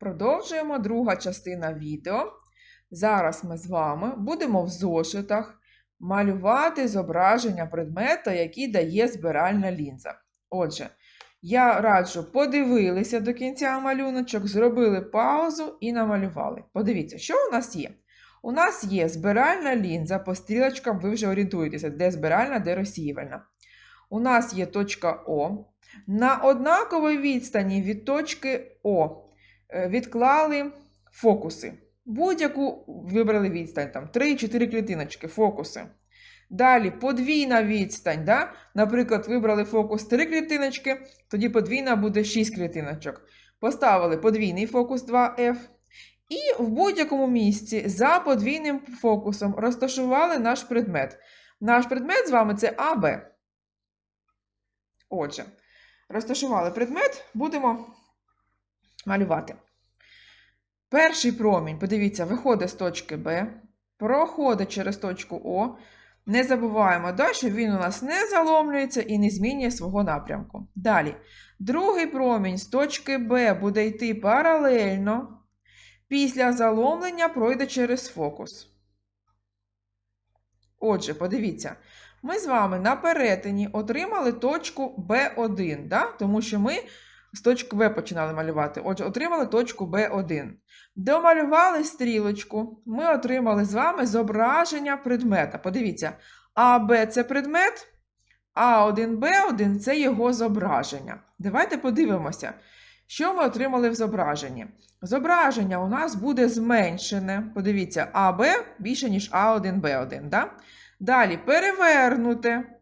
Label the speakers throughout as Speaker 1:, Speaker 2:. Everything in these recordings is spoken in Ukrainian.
Speaker 1: Продовжуємо друга частина відео. Зараз ми з вами будемо в зошитах малювати зображення предмета, який дає збиральна лінза. Отже, я раджу подивилися до кінця малюночок, зробили паузу і намалювали. Подивіться, що у нас є? У нас є збиральна лінза, по стрілочкам ви вже орієнтуєтеся, де збиральна, де розсіювальна. У нас є точка О. На однаковій відстані від точки О відклали фокуси. Будь-яку вибрали відстань, там 3-4 клітиночки, фокуси. Далі подвійна відстань. Да? Наприклад, вибрали фокус 3 клітиночки, тоді подвійна буде 6 клітиночок. Поставили подвійний фокус 2F. І в будь-якому місці за подвійним фокусом розташували наш предмет. Наш предмет з вами це АБ. Отже, розташували предмет, будемо малювати. Перший промінь, подивіться, виходить з точки Б, проходить через точку О. Не забуваємо, да, що він у нас не заломлюється і не змінює свого напрямку. Далі, другий промінь з точки Б буде йти паралельно. Після заломлення пройде через фокус. Отже, подивіться, ми з вами на перетині отримали точку B1, да? тому що ми з точки В починали малювати. Отже, отримали точку B1. Домалювали стрілочку, ми отримали з вами зображення предмета. Подивіться, АБ це предмет, А1Б1 це його зображення. Давайте подивимося, що ми отримали в зображенні. Зображення у нас буде зменшене. Подивіться, АБ більше, ніж А1Б1. Да? Далі перевернуте.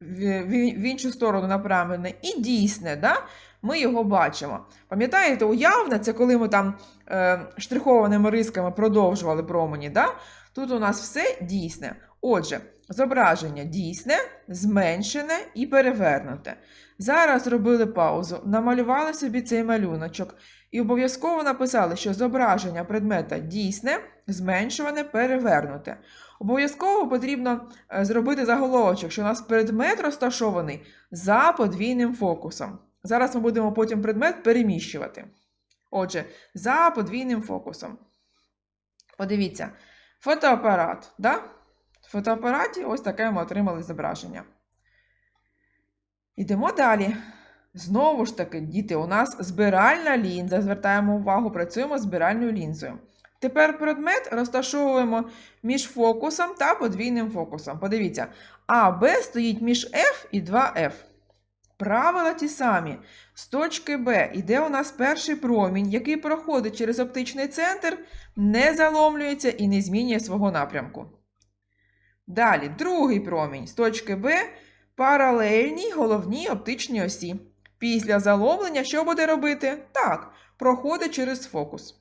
Speaker 1: В, іншу сторону направлене і дійсне, да? ми його бачимо. Пам'ятаєте, уявне це коли ми там е, штрихованими рисками продовжували промені. Да? Тут у нас все дійсне. Отже, зображення дійсне, зменшене і перевернуте. Зараз робили паузу, намалювали собі цей малюночок і обов'язково написали, що зображення предмета дійсне, зменшуване, перевернуте. Обов'язково потрібно е, зробити заголовочок, що у нас предмет розташований за подвійним фокусом. Зараз ми будемо потім предмет переміщувати. Отже, за подвійним фокусом. Подивіться, фотоапарат. Да? Фотоапараті ось таке ми отримали зображення. Йдемо далі. Знову ж таки, діти, у нас збиральна лінза. Звертаємо увагу, працюємо з збиральною лінзою. Тепер предмет розташовуємо між фокусом та подвійним фокусом. Подивіться, АБ стоїть між F і 2F. Правила ті самі. З точки Б іде у нас перший промінь, який проходить через оптичний центр, не заломлюється і не змінює свого напрямку. Далі, другий промінь з точки Б паралельній головній оптичній осі. Після заломлення що буде робити? Так, проходить через фокус.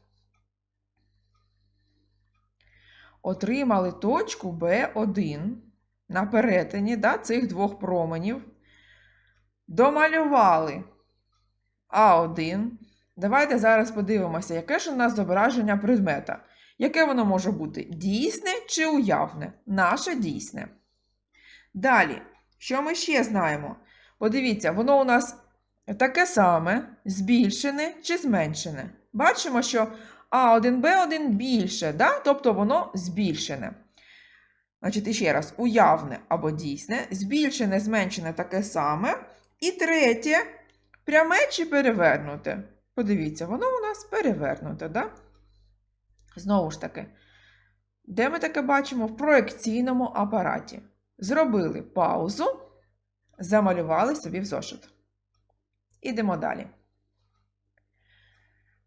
Speaker 1: Отримали точку B1 на перетині да, цих двох променів. Домалювали А1. Давайте зараз подивимося, яке ж у нас зображення предмета. Яке воно може бути? Дійсне чи уявне? Наше дійсне. Далі, що ми ще знаємо? Подивіться, воно у нас таке саме, збільшене чи зменшене. Бачимо, що А1Б1 більше, да? тобто воно збільшене. Значить, іще раз, уявне або дійсне, збільшене, зменшене таке саме. І третє пряме чи перевернуте. Подивіться, воно у нас перевернуте, да? Знову ж таки, де ми таке бачимо? В проекційному апараті. Зробили паузу, замалювали собі в зошит. Ідемо далі.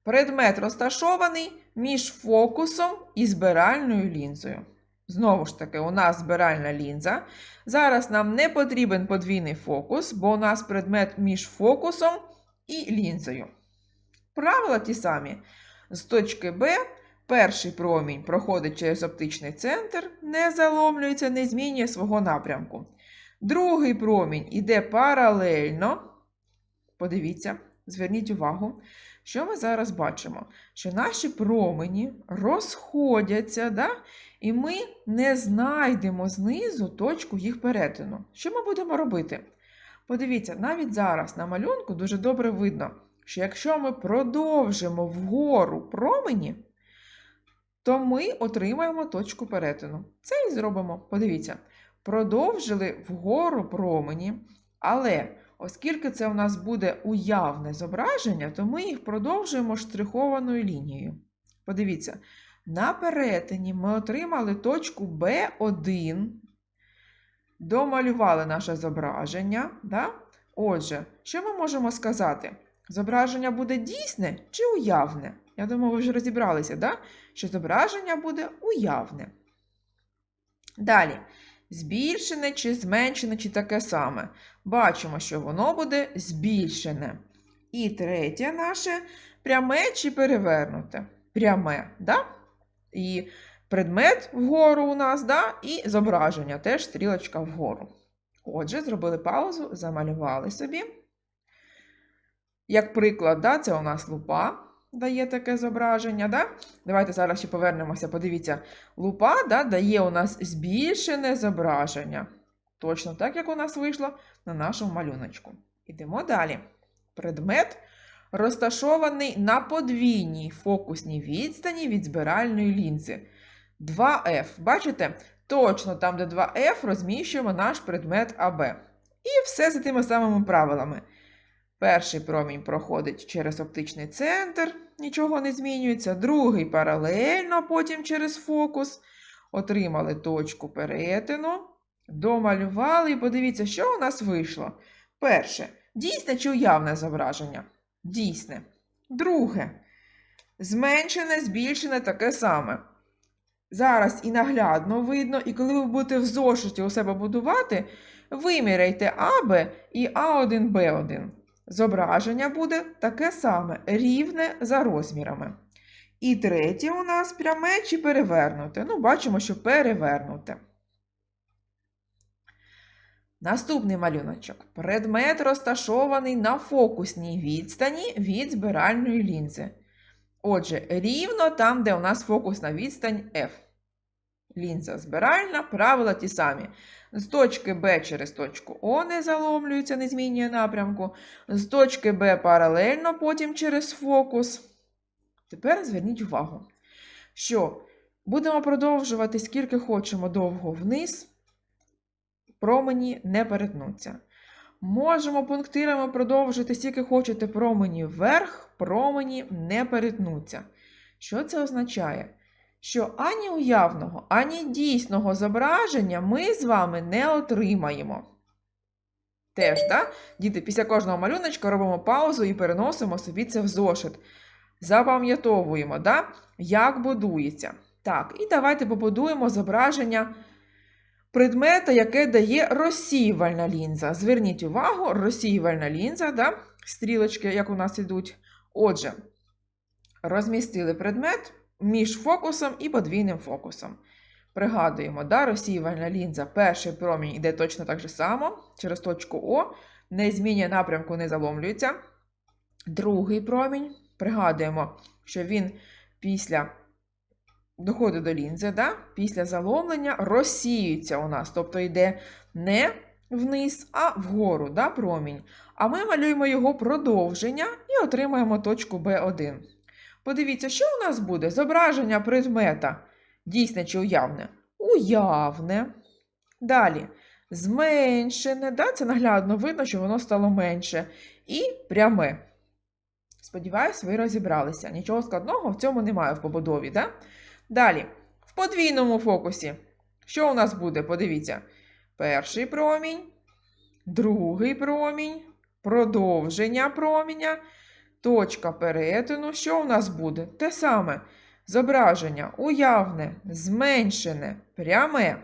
Speaker 1: Предмет розташований між фокусом і збиральною лінзою. Знову ж таки, у нас збиральна лінза. Зараз нам не потрібен подвійний фокус, бо у нас предмет між фокусом і лінзою. Правила ті самі. З точки Б перший промінь проходить через оптичний центр, не заломлюється, не змінює свого напрямку. Другий промінь іде паралельно. Подивіться, зверніть увагу, що ми зараз бачимо? Що наші промені розходяться, да? і ми не знайдемо знизу точку їх перетину. Що ми будемо робити? Подивіться, навіть зараз на малюнку дуже добре видно, що якщо ми продовжимо вгору промені, то ми отримаємо точку перетину. Це і зробимо. Подивіться, продовжили вгору промені, але оскільки це у нас буде уявне зображення, то ми їх продовжуємо штрихованою лінією. Подивіться, на перетині ми отримали точку B1, домалювали наше зображення. Да? Отже, що ми можемо сказати? Зображення буде дійсне чи уявне? Я думаю, ви вже розібралися, да? що зображення буде уявне. Далі, збільшене чи зменшене, чи таке саме. Бачимо, що воно буде збільшене. І третє наше пряме чи перевернуте. Пряме, да? І предмет вгору у нас, да? і зображення теж стрілочка вгору. Отже, зробили паузу, замалювали собі. Як приклад, да, це у нас лупа дає таке зображення. Да? Давайте зараз ще повернемося. Подивіться, лупа да, дає у нас збільшене зображення. Точно так, як у нас вийшло на нашому малюночку. Ідемо далі. Предмет розташований на подвійній фокусній відстані від збиральної лінзи. 2F. Бачите? Точно там, де 2F, розміщуємо наш предмет АБ. І все за тими самими правилами. Перший промінь проходить через оптичний центр, нічого не змінюється. Другий паралельно, потім через фокус. Отримали точку перетину, домалювали. І подивіться, що у нас вийшло. Перше. Дійсне чи уявне зображення? Дійсне. Друге. Зменшене, збільшене таке саме. Зараз і наглядно видно, і коли ви будете в зошиті у себе будувати, виміряйте АБ і А1Б1. Зображення буде таке саме, рівне за розмірами. І третє у нас пряме чи перевернуте. Ну, бачимо, що перевернуте. Наступний малюночок. Предмет розташований на фокусній відстані від збиральної лінзи. Отже, рівно там, де у нас фокусна відстань F. Лінза збиральна, правила ті самі. З точки Б через точку О не заломлюється, не змінює напрямку. З точки Б паралельно, потім через фокус. Тепер зверніть увагу, що будемо продовжувати скільки хочемо довго вниз, промені не перетнуться. Можемо пунктирами продовжити скільки хочете промені вверх, промені не перетнуться. Що це означає? Що ані уявного, ані дійсного зображення ми з вами не отримаємо. Теж, так? Діти, після кожного малюночка робимо паузу і переносимо собі це в зошит. Запам'ятовуємо, да? як будується. Так, і давайте побудуємо зображення предмета, яке дає розсіювальна лінза. Зверніть увагу, розсіювальна лінза, да? стрілочки, як у нас ідуть. Отже, розмістили предмет між фокусом і подвійним фокусом. Пригадуємо, да, розсіювальна лінза, перший промінь йде точно так же само, через точку О, не змінює напрямку, не заломлюється. Другий промінь, пригадуємо, що він після доходить до лінзи, да, після заломлення розсіюється у нас, тобто йде не вниз, а вгору да, промінь. А ми малюємо його продовження і отримаємо точку B1. Подивіться, що у нас буде? Зображення предмета. Дійсне чи уявне? Уявне. Далі. Зменшене. Да? Це наглядно видно, що воно стало менше. І пряме. Сподіваюсь, ви розібралися. Нічого складного в цьому немає в побудові. Да? Далі. В подвійному фокусі. Що у нас буде? Подивіться. Перший промінь, другий промінь, продовження проміня. Точка перетину, що у нас буде? Те саме. Зображення уявне, зменшене, пряме.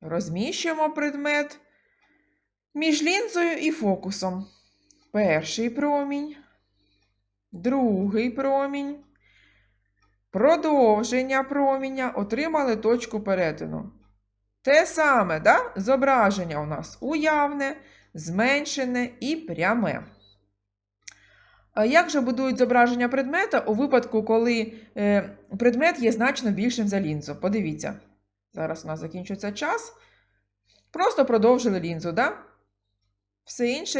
Speaker 1: Розміщуємо предмет між лінзою і фокусом. Перший промінь, другий промінь, продовження проміня. Отримали точку перетину. Те саме, да? зображення у нас уявне, зменшене і пряме. Як же будують зображення предмета у випадку, коли е, предмет є значно більшим за лінзу? Подивіться. Зараз у нас закінчується час. Просто продовжили лінзу, да? Все інше